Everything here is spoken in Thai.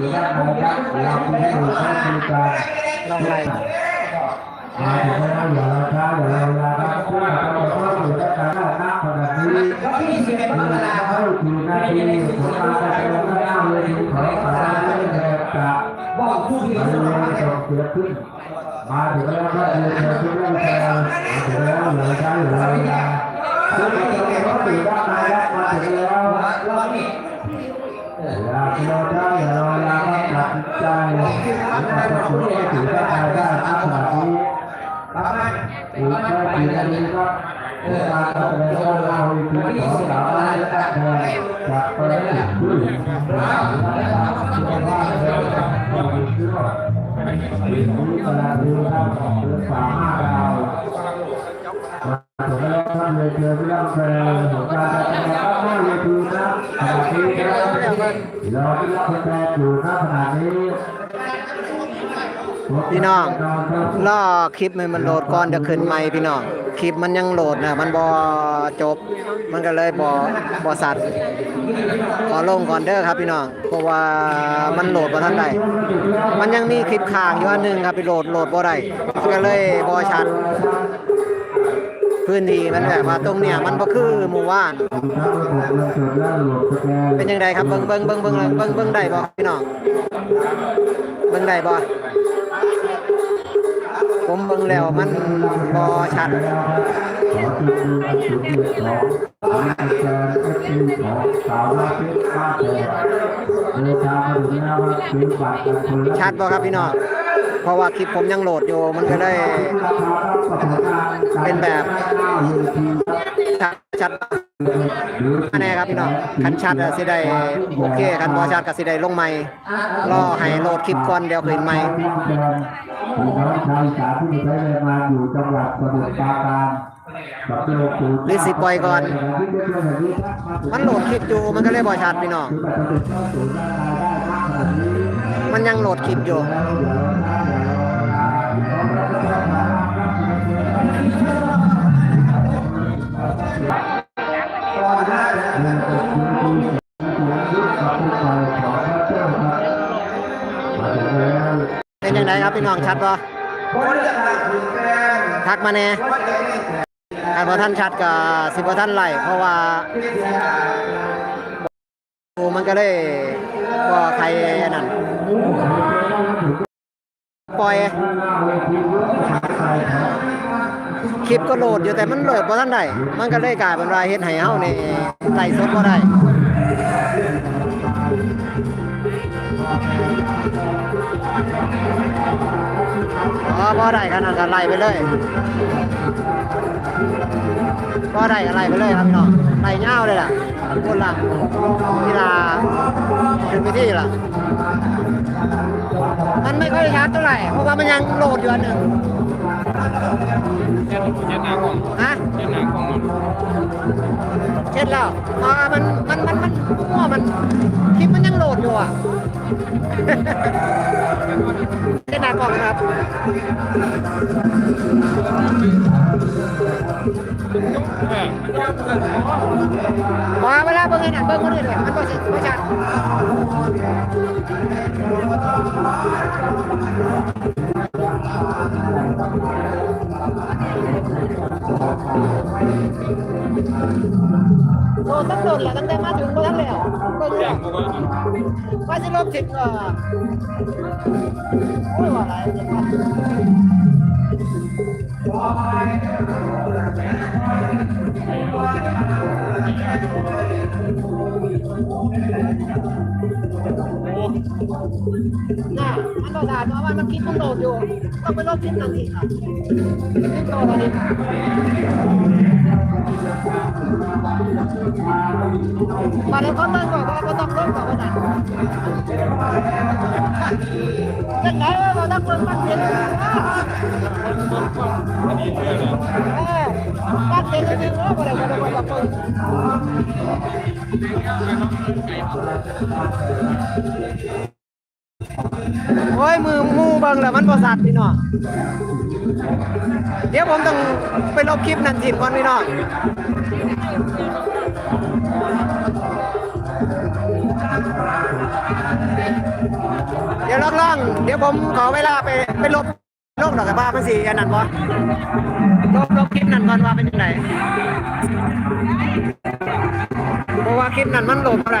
รือด้านในครับเราไม่ให้ดูใช้บริการลองไล่มาถึงแล้วอย่าเราช้าอย่าเราลาครับผู้ประกอบการอยู่ด้านหน้าหน้าขนาดนี้มีเข้าสู่นาทีของการแสดงหน้าเวทีของสารได้แบบจากบอกผู้ที่บสริเวมัณครส่งเสียงขึ้นมาถึงแล้วก็เรียนเชิญทุกท่านมาถึงแล้วอย่าเราช้าอย่าเราลาผู้ประกอบการอยู่ด้านในครับมาถึงแล้วรอนี่อยากเราได้เราอยากตัด เชื่อมีกระดูกด้านของเรือสามารถเรามาถึงแล้วท่านเลยเจอพี่น้องแฟนของการแสดงก็ไม่เวทีนะขณะนี้ครับเราที่รับแฟนอยู่ณขณะนี้ พี่น้องล่อคลิปมันมันโหลดก่อนจะขึ้นใหม่พี่น้องคลิปมันยังโหลดนะมันบอจบ มันก็เลยบอบอสัตว์ขอลงก่อนเด้อครับพี่น้องเพราะว่ามันโหลดบ่ทันได้มันยังมีคลิปค้างอยู่อันหนึงครับไปโหลดโหลดบ่ได้ก็เลยบอชัดพื้นที่มันแบบว่าตรงเนี้ยมันบ่คือหมู่บ้าน เป็นยังไงครับเบิ่งเบิ่งเบิ่งเบิ่งเบิ่งเบิ่งได้บ่พี่น้องเบิ่งได้บ่ ผมเบิ่งแล้วมันบอชัดชัดบ่ครับพี่น้องเพราะว่าคลิปผมยังโหลดอยู่มันก็ได้เป็นแบบ ชัดชัดแน่ครับพี่น้องคันชัดสิได้โอเคคันบ่ชัดก็สิได้ลงใหม่รอให้โหลดคลิปก่อนเดี๋ยวขึ้นใหม่พี่น้องชาวอีสาที่ใช้แรงงานอยู่จังหวัดสมุทรปราการกับโลกปู่หรือสิปล่อยก่อน มันโหลดคลิปอยู่มันก็เลยบ่ชัดพี่น้อง มันยังโหลดคลิปอยู่ พี่น้องชัดปะทักมาแน่ถ้าพอท่านชัดกับสิบพอท่านไหลเพราะว่าดูมันก็เลยบ่ใครนนั้นปล่อย คลิปก็โหลดอยู่แต่มันโหลดพอท่านได้มันก็เลยกลายเป็นรายเฮ็ดให้เฮาในี่ไล่สดบ่ได้ อ๋อบ่ได้ขนาดกันไล่ไปเลยบ่ได้ก็ไล่ไปเลยครับพี่น้องไล่ยาวเลยล่ะคนละเวลาขึ้นไปที่ล่ะ มันไม่ค่อยชัดเท่าไหร่ เพราะว่ามันยังโหลดอยู่อันหนึ่งเจ็ดเจ็ดหน้ากล่องฮะเจ็ดหน้ากล่องเช็ดแล้วอ๋อมัน มั่วมันคลิปมันยังโหลดอยู่อะเช็ดหน้ากล่องครับเออพอเวลาเบิ่งไอ้นั่นเบิ่งคนอื่นเลยมันก็สิไม่ชัด โดนตั้งโดนแหละตั้งแต่มาถึงก็ทั้งแล้วเบิ่งแล้วปกติว่าสิลบทิศก็โอ้ยว่าอะไรเนี่ยครับน่ะมันโดดด่าเพราะว่ามันคิดมันโดดอยู่ต้องไปลบทิศนั่นอีกครับทิศโดดอันนี้มาแล้วเขาตั้งก่อนว่าก็ต้องลบก่อน ว่านั่นเป็นไงเราต้องเบิ่งมันเป็นเออมันเป็ โอ้ยมือมูเบิ่งแล้วมันบ่สัตว์พี่น้องเดี๋ยวผมต้องไปลบคลิปนั้นทิ้งก่อนพี่น้องดี๋ยวลองๆเดี๋ยวผมขอเวลาไปไปลบลบดอกกระบ้ามันสิอันนั้นบ่ลบลบคลิปนั้นก่อนว่าเป็นยังไงเพราะว่าคลิปนั้นมันลบอะไร